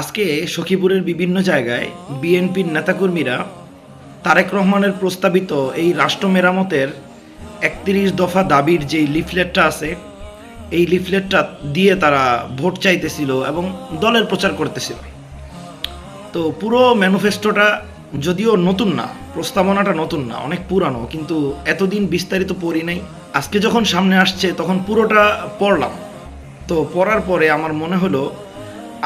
আজকে সখীপুরের বিভিন্ন জায়গায় বিএনপির নেতাকর্মীরা তারেক রহমানের প্রস্তাবিত এই রাষ্ট্র মেরামতের একত্রিশ দফা দাবির যেই লিফলেটটা আছে, এই লিফলেটটা দিয়ে তারা ভোট চাইতেছিল এবং দলের প্রচার করতেছিল। তো পুরো ম্যানিফেস্টোটা যদিও নতুন না, প্রস্তাবনাটা নতুন না, অনেক পুরানো, কিন্তু এতদিন বিস্তারিত পড়ি নাই। আজকে যখন সামনে আসছে, তখন পুরোটা পড়লাম। তো পড়ার পরে আমার মনে হলো,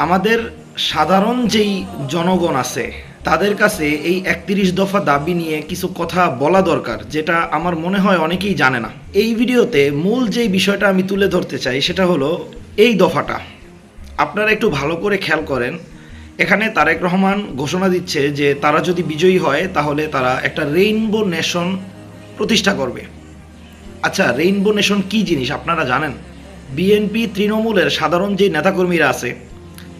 আমাদের সাধারণ যেই জনগণ আছে, তাদের কাছে এই একত্রিশ দফা দাবি নিয়ে কিছু কথা বলা দরকার, যেটা আমার মনে হয় অনেকেই জানে না। এই ভিডিওতে মূল যেই বিষয়টা আমি তুলে ধরতে চাই, সেটা হলো এই দফাটা। আপনারা একটু ভালো করে খেয়াল করেন, এখানে তারেক রহমান ঘোষণা দিচ্ছে যে তারা যদি বিজয়ী হয়, তাহলে তারা একটা রেইনবো নেশন প্রতিষ্ঠা করবে। আচ্ছা রেইনবো নেশন কি জিনিস, আপনারা জানেন? বিএনপি, তৃণমূলের সাধারণ যে নেতাকর্মীরা আছে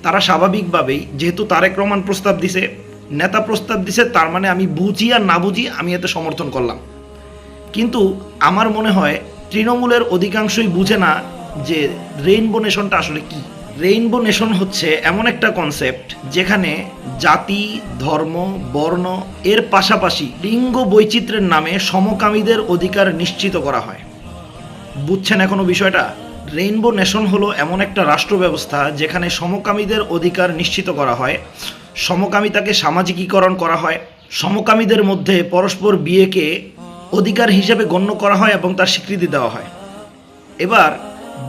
তারা স্বাভাবিকভাবেই, যেহেতু তারেক রহমান প্রস্তাব দিছে, নেতা প্রস্তাব দিছে, তার মানে আমি বুঝি আর না বুঝি আমি এতে সমর্থন করলাম। কিন্তু আমার মনে হয় তৃণমূলের অধিকাংশই বুঝে না যে রেইনবো নেশনটা আসলে কি। রেইনবো নেশন হচ্ছে এমন একটা কনসেপ্ট যেখানে জাতি, ধর্ম, বর্ণ এর পাশাপাশি লিঙ্গ বৈচিত্র্যের নামে সমকামীদের অধিকার নিশ্চিত করা হয়। বুঝছেন এখনও বিষয়টা? রেইনবো নেশন হলো এমন একটা রাষ্ট্র ব্যবস্থা যেখানে সমকামীদের অধিকার নিশ্চিত করা হয়, সমকামিতাকে সামাজিকীকরণ করা হয়, সমকামীদের মধ্যে পরস্পর বিয়েকে অধিকার হিসেবে গণ্য করা হয় এবং তার স্বীকৃতি দেওয়া হয়। এবার,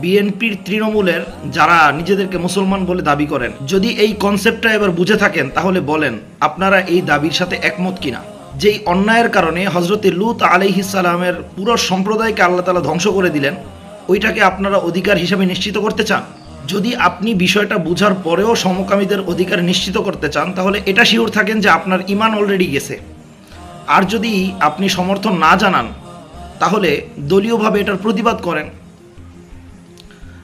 বিএনপির তৃণমূলের যারা নিজেদেরকে মুসলমান বলে দাবি করেন, যদি এই কনসেপ্টটা এবার বুঝে থাকেন, তাহলে বলেন, আপনারা এই দাবির সাথে একমত কিনা? যেই অন্যায়ের কারণে হজরতে লুত আলাইহিসালামের পুরো সম্প্রদায়কে আল্লাহ তালা ধ্বংস করে দিলেন ওইটাকে আপনারা অধিকার হিসেবে নিশ্চিত করতে চান? যদি আপনি বিষয়টা বুঝার পরেও সমকামীদের অধিকার নিশ্চিত করতে চান, তাহলে এটা শিওর থাকেন যে আপনার ইমান অলরেডি গেছে। আর যদি আপনি সমর্থন না জানান, তাহলে দলীয়ভাবে এটার প্রতিবাদ করেন।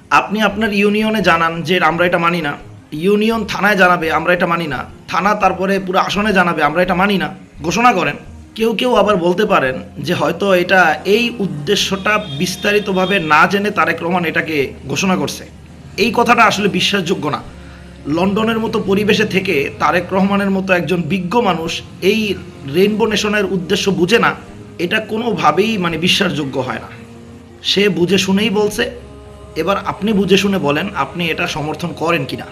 আপনি আপনার ইউনিয়নে জানান যে আমরা এটা মানি না। ইউনিয়ন থানায় জানাবে, আমরা এটা মানি না। থানা তারপরে পুরো আসনে জানাবে, আমরা এটা মানি না। ঘোষণা করেন। কেউ কেউ আবার বলতে পারেন যে হয়তো এটা এই উদ্দেশ্যটা বিস্তারিতভাবে না জেনে তারেক রহমান এটাকে ঘোষণা করছে। এই কথাটা আসলে বিশ্বাসযোগ্য না। লন্ডনের মতো পরিবেশে থেকে তারেক রহমানের মতো একজন বিজ্ঞ মানুষ এই রেইনবো নেশনের উদ্দেশ্য বুঝে না, এটা কোনোভাবেই মানে বিশ্বাসযোগ্য হয় না। সে বুঝে শুনেই বলছে। এবার আপনি বুঝে শুনে বলেন আপনি এটা সমর্থন করেন কিনা।